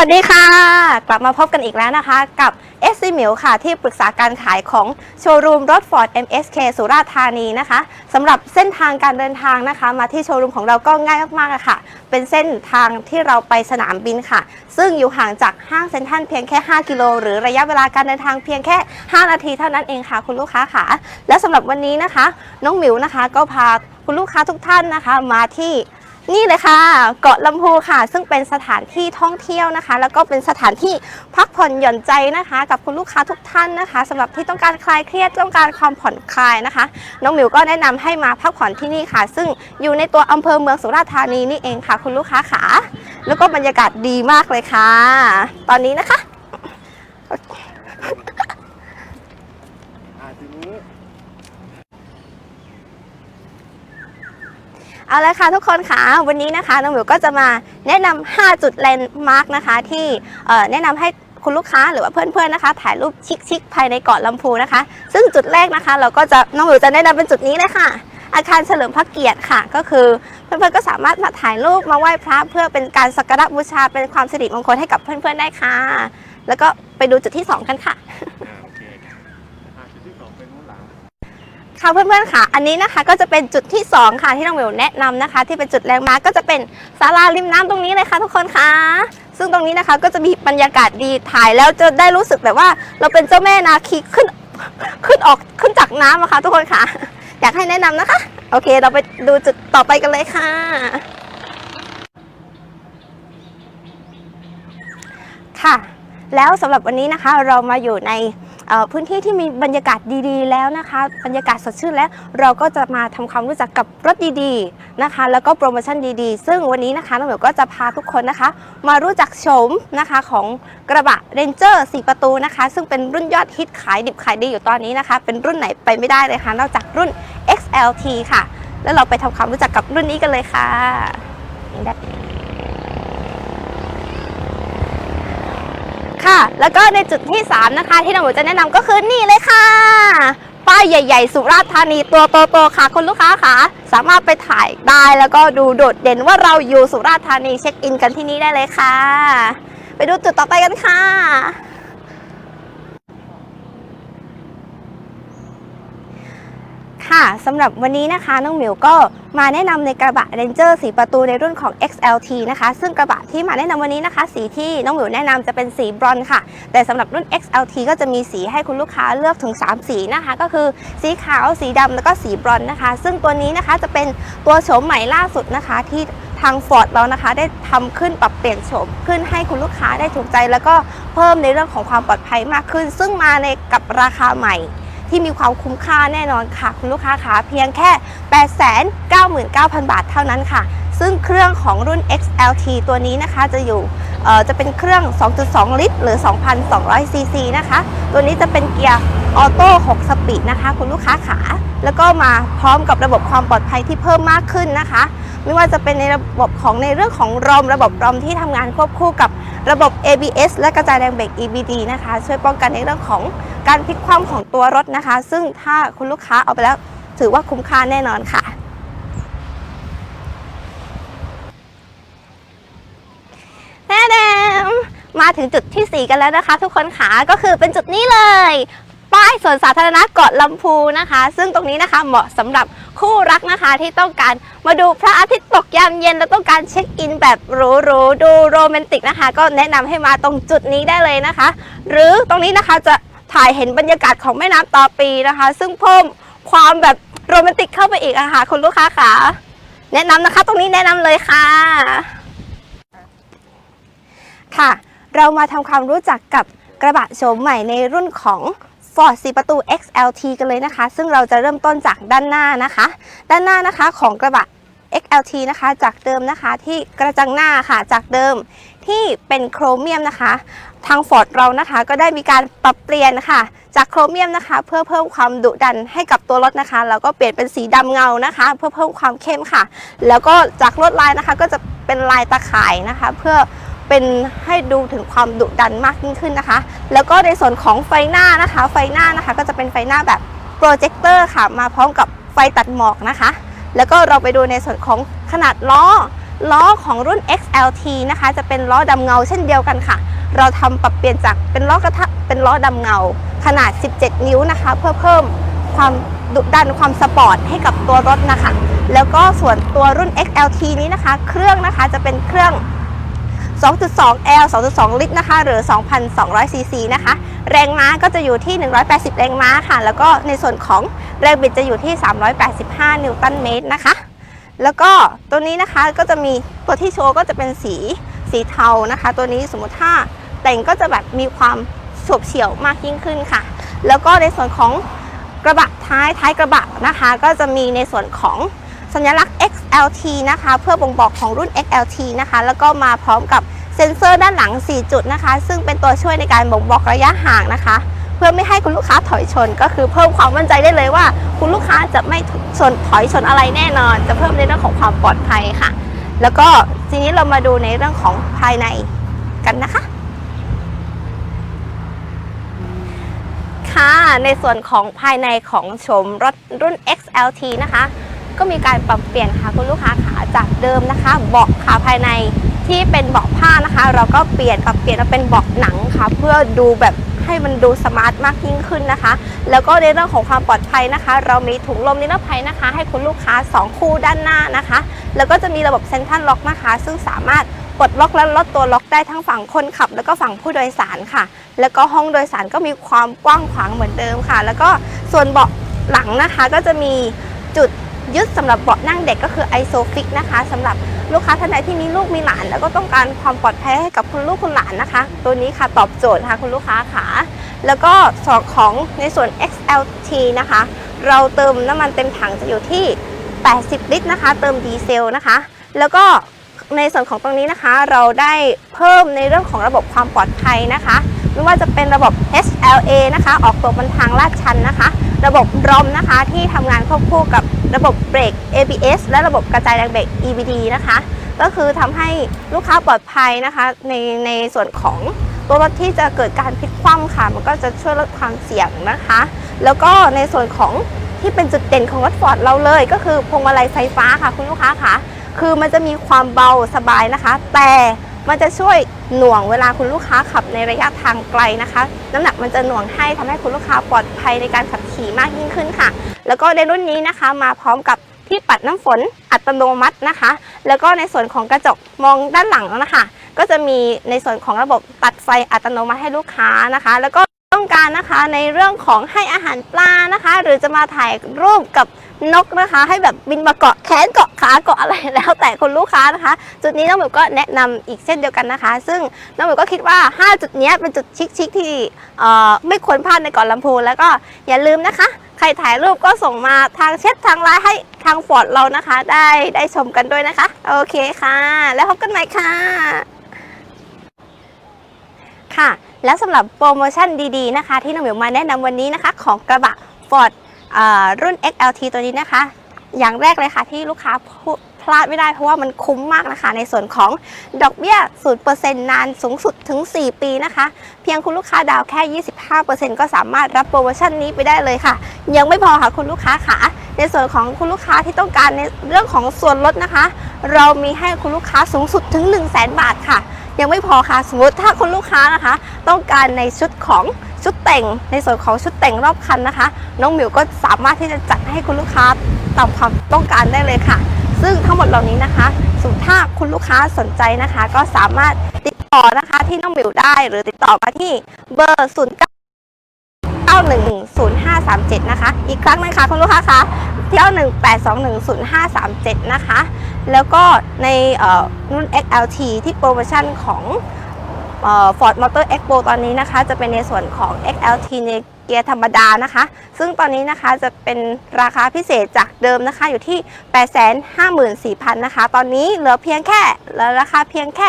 วัสดีค่ะ กลับมาพบกันอีกแล้วนะคะกับ s c m i l ค่ะ ที่ปรึกษาการขายของโชว์รูมรถ Ford MSK สุราษฎร์ธานีนะคะสำหรับเส้นทางการเดินทางนะคะ มาที่โชว์รูมของเราก็ง่ายมากๆอะค่ะ เป็นเส้นทางที่เราไปสนามบินค่ะ ซึ่งอยู่ห่างจากห้างเซ็นทรัลเพียงแค่ 5 กิโล หรือระยะเวลาการเดินทางเพียงแค่ 5 นาทีเท่านั้นเองค่ะ คุณลูกค้าค่ะ และสำหรับวันนี้นะคะ น้องหมิวนะคะก็พาคุณลูกค้าทุกท่านนะคะ มาที่ นี่เลยค่ะ เกาะลำพูค่ะ ซึ่งเป็นสถานที่ท่องเที่ยวนะคะ แล้วก็เป็นสถานที่พักผ่อนหย่อนใจนะคะ กับคุณลูกค้าทุกท่านนะคะสำหรับที่ต้องการคลายเครียดต้องการความผ่อนคลายนะคะ น้องหมิวก็แนะนำให้มาพักผ่อนที่นี่ค่ะ ซึ่งอยู่ในตัวอำเภอเมืองสุราษฎร์ธานีนี่เองค่ะ คุณลูกค้าขาแล้วก็บรรยากาศดีมากเลยค่ะ ตอนนี้นะคะ อ่าทีนี้ เอาละค่ะทุกคนค่ะวันนี้นะคะน้องหมิวก็จะมาแนะนำ5จุดแลนด์มาร์กนะคะ ที่แนะนำให้คุณลูกค้าหรือว่าเพื่อนๆนะคะ ถ่ายรูปชิคๆภายในเกาะลำพูนะคะ ซึ่งจุดแรกนะคะ เราก็จะน้องหมิวจะแนะนำเป็นจุดนี้เลยค่ะ อาคารเฉลิมพระเกียรติค่ะ ก็คือเพื่อนๆก็สามารถมาถ่ายรูปมาไหว้พระเพื่อเป็นการสักการะบูชาเป็นความสิริมงคลให้กับเพื่อนๆได้ค่ะ แล้วก็ไปดูจุดที่สองกันค่ะ อ่าโอเคอ่าจุดที่สองเป็นนู้นหลัง ค่ะเพื่อนๆค่ะ อันนี้นะคะก็จะเป็นจุดที่ 2 ค่ะที่น้องเหมียวแนะนำนะคะ ที่เป็นจุดแลนด์มาร์กก็จะเป็นศาลาริมน้ำตรงนี้เลยค่ะทุกคนค่ะ ซึ่งตรงนี้นะคะก็จะมีบรรยากาศดีถ่ายแล้วจะได้รู้สึกแบบว่า เราเป็นเจ้าแม่นาคีขึ้นขึ้นออกขึ้นจากน้ำอะคะทุกคนค่ะ อยากให้แนะนำนะคะ โอเค เราไปดูจุดต่อไปกันเลยค่ะค่ะ แล้วสำหรับวันนี้นะคะเรามาอยู่ในพื้นที่ที่มีบรรยากาศดีๆ แล้วนะคะ บรรยากาศสดชื่นแล้วเราก็จะมาทำความรู้จักกับรถดีๆนะคะ แล้วก็โปรโมชั่นดีๆ ซึ่งวันนี้นะคะน้องเหมียวก็จะพาทุกคนนะคะ มารู้จักโฉมนะคะของกระบะ Ranger 4ประตูนะคะ ซึ่งเป็นรุ่นยอดฮิตขายดิบขายดีอยู่ตอนนี้นะคะ เป็นรุ่นไหนไปไม่ได้เลยค่ะนอกจากรุ่น XLT ค่ะ แล้วเราไปทำความรู้จักกับรุ่นนี้กันเลยค่ะ ค่ะ แล้วก็ในจุดที่ 3 นะคะ ที่น้องหมูจะแนะนำก็คือนี่เลยค่ะ ป้ายใหญ่ ๆ สุราษฎร์ธานีตัวโตๆค่ะ คุณลูกค้าค่ะ สามารถไปถ่ายได้แล้วก็ดูโดดเด่นว่าเราอยู่สุราษฎร์ธานีเช็คอินกันที่นี่ได้เลยค่ะ ไปดูจุดต่อไปกันค่ะ ค่ะสำหรับวันนี้นะคะน้องหมิวก็มาแนะนำในกระบะ Ranger สีประตูในรุ่นของ XLT นะคะ ซึ่งกระบะที่มาแนะนำวันนี้นะคะ สีที่น้องหมิวแนะนำจะเป็นสีบรอนซ์ค่ะ แต่สำหรับรุ่น XLT ก็จะมีสีให้คุณลูกค้าเลือกถึง 3 สีนะคะ ก็คือสีขาวสีดำแล้วก็สีบรอนซ์นะคะ ซึ่งตัวนี้นะคะจะเป็นตัวโฉมใหม่ล่าสุดนะคะที่ทาง Ford เรานะคะได้ทำขึ้นปรับเปลี่ยนโฉมขึ้นให้คุณลูกค้าได้ถูกใจ แล้วก็เพิ่มในเรื่องของความปลอดภัยมากขึ้น ซึ่งมาในกับราคาใหม่ ที่มีความคุ้มค่าแน่นอนค่ะ คุณลูกค้าคะเพียงแค่ 899,000 บาทเท่านั้นค่ะ ซึ่งเครื่องของรุ่น XLT ตัวนี้นะคะจะอยู่เอ่อจะเป็นเครื่อง 2.2 ลิตร หรือ 2,200 ซีซีนะคะ ตัวนี้จะเป็นเกียร์ออโต้ 6 สปีดนะคะ คุณลูกค้าขา แล้วก็มาพร้อมกับระบบความปลอดภัยที่เพิ่มมากขึ้นนะคะ ไม่ว่าจะเป็นในระบบของในเรื่องของรอมระบบรอมที่ทำงานควบคู่กับ ระบบ ABS และกระจายแรงเบรก EBD นะคะ ช่วยป้องกันในเรื่องของการพลิกคว่ำของตัวรถนะคะ ซึ่งถ้าคุณลูกค้าเอาไปแล้วถือว่าคุ้มค่าแน่นอนค่ะ แน่แนมมาถึงจุดที่ 4 กันแล้วนะคะ ทุกคนค่ะก็คือเป็นจุดนี้เลย ป้ายสวนสาธารณะเกาะลำพูนะคะ ซึ่งตรงนี้นะคะเหมาะสำหรับ คู่รักนะคะที่ต้องการมาดูพระอาทิตย์ตกยามเย็น และต้องการเช็คอินแบบหรูๆดูโรแมนติกนะคะ ก็แนะนำให้มาตรงจุดนี้ได้เลยนะคะ หรือตรงนี้นะคะจะถ่ายเห็นบรรยากาศของแม่น้ำตาปีนะคะ ซึ่งเพิ่มความแบบโรแมนติกเข้าไปอีกอะค่ะคุณลูกค้าค่ะแนะนำนะคะ ตรงนี้แนะนำเลยค่ะ ค่ะ เรามาทำความรู้จักกับกระบะโฉมใหม่ในรุ่นของ Ford 4 ประตู XLT กันเลยนะคะ ซึ่งเราจะเริ่มต้นจากด้านหน้านะคะ ด้านหน้านะคะของกระบะ XLT นะคะจากเดิมนะคะที่กระจังหน้าค่ะจากเดิมที่เป็นโครเมียมนะคะ ทาง Ford เรานะคะก็ได้มีการปรับเปลี่ยนค่ะ จากโครเมียมนะคะ เพื่อเพิ่มความดุดันให้กับตัวรถนะคะแล้วก็เปลี่ยนเป็นสีดำเงานะคะ เพื่อเพิ่มความเข้มค่ะ แล้วก็จากลวดลายนะคะก็จะเป็นลายตะข่ายนะคะ เพื่อ เป็นให้ดูถึงความดุดันมากยิ่งขึ้นนะคะ แล้วก็ในส่วนของไฟหน้านะคะ ไฟหน้านะคะ ก็จะเป็นไฟหน้าแบบโปรเจคเตอร์ค่ะ มาพร้อมกับไฟตัดหมอกนะคะ แล้วก็เราไปดูในส่วนของขนาดล้อ ล้อของรุ่น XLT นะคะ จะเป็นล้อดำเงาเช่นเดียวกันค่ะ เราทำปรับเปลี่ยนจากเป็นล้อกระทะเป็นล้อดำเงา ขนาด 17 นิ้วนะคะ เพื่อเพิ่มความดุดันความสปอร์ตให้กับตัวรถนะคะ แล้วก็ส่วนตัวรุ่น XLT นี้นะคะ เครื่องนะคะจะเป็นเครื่อง 2.2 L 2.2 ลิตรนะคะ หรือ 2,200 ซีซีนะคะ แรงม้าก็จะอยู่ที่ 180 แรงม้าค่ะ แล้วก็ในส่วนของแรงบิดจะอยู่ที่ 385 นิวตันเมตรนะคะ แล้วก็ตัวนี้นะคะก็จะมีตัวที่โชว์ก็จะเป็นสีสีเทานะคะ ตัวนี้สมมติถ้าแต่งก็จะแบบมีความฉบเฉี่ยวมากยิ่งขึ้นค่ะ แล้วก็ในส่วนของกระบะท้ายท้ายกระบะนะคะ ก็จะมีในส่วนของสัญลักษณ์ X XLT นะคะ เพื่อบ่งบอกของรุ่น XLT นะคะ แล้วก็มาพร้อมกับเซ็นเซอร์ด้านหลัง 4 จุดนะคะ ซึ่งเป็นตัวช่วยในการบ่งบอกระยะห่างนะคะ เพื่อไม่ให้คุณลูกค้าถอยชน ก็คือเพิ่มความมั่นใจได้เลยว่า คุณลูกค้าจะไม่ชนถอยชนอะไรแน่นอน จะเพิ่มในเรื่องของความปลอดภัยค่ะ แล้วก็ทีนี้เรามาดูในเรื่องของภายในกันนะคะค่ะในส่วนของภายในของโฉมรถรุ่น XLT นะคะ ก็มีการปรับเปลี่ยนค่ะคุณลูกค้าขาจากเดิมนะคะเบาะขาภายในที่เป็นเบาะผ้านะคะ เราก็เปลี่ยนปรับเปลี่ยนมาเป็นเบาะหนังค่ะเพื่อดูแบบให้มันดูสมาร์ทมากยิ่งขึ้นนะคะ แล้วก็ในเรื่องของความปลอดภัยนะคะ เรามีถุงลมนิรภัยนะคะ ให้คุณลูกค้า 2 คู่ด้านหน้านะคะ แล้วก็จะมีระบบเซ็นทรัลล็อกนะคะ ซึ่งสามารถปลดล็อกและลดตัวล็อกได้ทั้งฝั่งคนขับ แล้วก็ฝั่งผู้โดยสารค่ะ แล้วก็ห้องโดยสารก็มีความกว้างขวางเหมือนเดิมค่ะ แล้วก็ส่วนเบาะหลังนะคะก็จะมีจุด ยึดสำหรับเบาะนั่งเด็กก็คือไอโซฟิกนะคะสำหรับลูกค้าท่านใดที่มีลูกมีหลาน แล้วก็ต้องการความปลอดภัยให้กับคุณลูกคุณหลานนะคะ ตัวนี้ค่ะตอบโจทย์ค่ะคุณลูกค้าค่ะแล้วก็ส่วนของในส่วน XLT นะคะ เราเติมน้ำมันเต็มถังจะอยู่ที่ 80 ลิตรนะคะ เติมดีเซลนะคะ แล้วก็ในส่วนของตรงนี้นะคะ เราได้เพิ่มในเรื่องของระบบความปลอดภัยนะคะ ไม่ว่าจะเป็นระบบ HLA นะคะ ออกตัวบนทางลาดชันนะคะ ระบบรอมนะคะที่ทำงานควบคู่กับ ระบบเบรก ABS และระบบกระจายแรงเบรก EBD นะคะ ก็คือทำให้ลูกค้าปลอดภัยนะคะ ในในส่วนของตัวรถที่จะเกิดการพลิกคว่ำค่ะ มันก็จะช่วยลดความเสี่ยงนะคะ แล้วก็ในส่วนของที่เป็นจุดเด่นของรถฟอร์ดเราเลย ก็คือพวงมาลัยไฟฟ้าค่ะคุณลูกค้าค่ะ คือมันจะมีความเบาสบายนะคะ แต่ มันจะช่วยหน่วงเวลาคุณลูกค้าขับในระยะทางไกลนะคะ น้ำหนักมันจะหน่วงให้ทำให้คุณลูกค้าปลอดภัยในการขับขี่มากยิ่งขึ้นค่ะ แล้วก็ในรุ่นนี้นะคะมาพร้อมกับที่ปัดน้ำฝนอัตโนมัตินะคะ แล้วก็ในส่วนของกระจกมองด้านหลังนะคะ ก็จะมีในส่วนของระบบตัดไฟอัตโนมัติให้ลูกค้านะคะ แล้วก็ ต้องการนะคะในเรื่องของให้อาหารปลานะคะ หรือจะมาถ่ายรูปกับนกนะคะ ให้แบบบินมาเกาะแขนเกาะขาเกาะอะไรแล้วแต่คุณลูกค้านะคะ จุดนี้น้องหมิวก็แนะนำอีกเช่นเดียวกันนะคะ ซึ่งน้องหมิวก็คิดว่า 5 จุดนี้เป็นจุดชิคๆที่ไม่ควรพลาดในเกาะลำพูแล้วก็อย่าลืมนะคะ ใครถ่ายรูปก็ส่งมาทางเช็ดทางไลน์ให้ทางฟอร์ดเรานะคะ ได้ได้ชมกันด้วยนะคะ โอเคค่ะ แล้วพบกันใหม่ค่ะค่ะ แล้วสำหรับโปรโมชั่นดีๆนะคะ ที่น้องหมิวมาแนะนำวันนี้นะคะ ของกระบะ Ford รุ่น XLT ตัวนี้นะคะ อย่างแรกเลยค่ะที่ลูกค้าพูพลาดไม่ได้เพราะว่ามันคุ้มมากนะคะ ในส่วนของดอกเบี้ย 0%นานสูงสุดถึง 4 ปีนะคะ เพียงคุณลูกค้าดาวแค่ 25%ก็สามารถรับโปรโมชั่นนี้ไปได้เลยค่ะ ยังไม่พอค่ะคุณลูกค้าค่ะในส่วนของคุณลูกค้าที่ต้องการในเรื่องของส่วนลดนะคะ เรามีให้คุณลูกค้าสูงสุดถึง 1 0 0 0 0แบาทค่ะ ยังไม่พอค่ะสมมติถ้าคุณลูกค้านะคะ ต้องการในชุดของชุดแต่งในส่วนของชุดแต่งรอบคันนะคะ น้องหมิวก็สามารถที่จะจัดให้คุณลูกค้าตามความต้องการได้เลยค่ะ ซึ่งทั้งหมดเหล่านี้นะคะสมมติถ้าคุณลูกค้าสนใจนะคะ ก็สามารถติดต่อนะคะที่น้องหมิวได้ หรือติดต่อมาที่เบอร์ 0 9 9110537 นะคะ อีกครั้งหนึงค่ะคุณลูกค้าคะที่918210537 นะคะ แล้วก็ในรุ่น XLT ที่โปรโมชั่นของเอ่อ Ford Motor Expo ตอนนี้นะคะ จะเป็นในส่วนของ XLT ในเกียร์ธรรมดานะคะ ซึ่งตอนนี้นะคะจะเป็นราคาพิเศษจากเดิมนะคะอยู่ที่ 854,000 นะคะ ตอนนี้เหลือเพียงแค่เหลือราคาเพียงแค่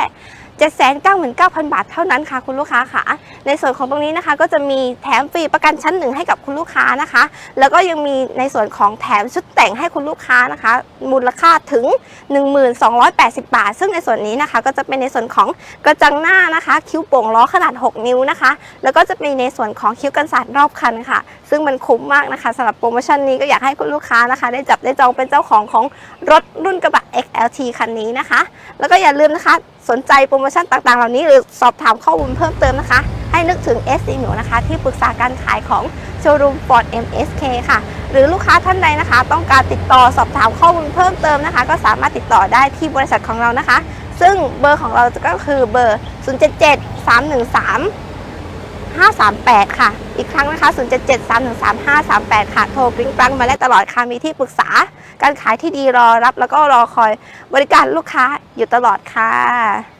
799,000 บาทเท่านั้นค่ะคุณลูกค้าค่ะ ในส่วนของตรงนี้นะคะ ก็จะมีแถมฟรีประกันชั้นหนึ่งให้กับคุณลูกค้านะคะ แล้วก็ยังมีในส่วนของแถมชุดแต่งให้คุณลูกค้านะคะ มูลค่าถึง 1280 บาท ซึ่งในส่วนนี้นะคะ ก็จะเป็นในส่วนของกระจังหน้านะคะ คิ้วโป่งล้อขนาด 6 นิ้วนะคะ แล้วก็จะมีในส่วนของคิ้วกันสาดรอบคันค่ะ ซึ่งมันคุ้มมากนะคะสำหรับโปรโมชั่นนี้ก็อยากให้คุณลูกค้านะคะ ได้จับได้จองเป็นเจ้าของของรถรุ่นกระบะ XLT คันนี้นะคะ แล้วก็อย่าลืมนะคะ สนใจโปรโมชั่นต่างๆ เหล่านี้หรือสอบถามข้อมูลเพิ่มเติมนะคะ ให้นึกถึง S หนูนะคะ ที่ปรึกษาการขายของโชว์รูม Ford MSK ค่ะ หรือลูกค้าท่านใดนะคะ ต้องการติดต่อสอบถามข้อมูลเพิ่มเติมนะคะ ก็สามารถติดต่อได้ที่บริษัทของเรานะคะ ซึ่งเบอร์ของเราก็คือเบอร์ 077 313 538 ค่ะ อีกครั้งนะคะ 077 313 538 ค่ะ โทรกริ้งกรังมาได้ตลอดค่ะ มีที่ปรึกษา การขายที่ดีรอรับแล้วก็รอคอยบริการลูกค้าอยู่ตลอดค่ะ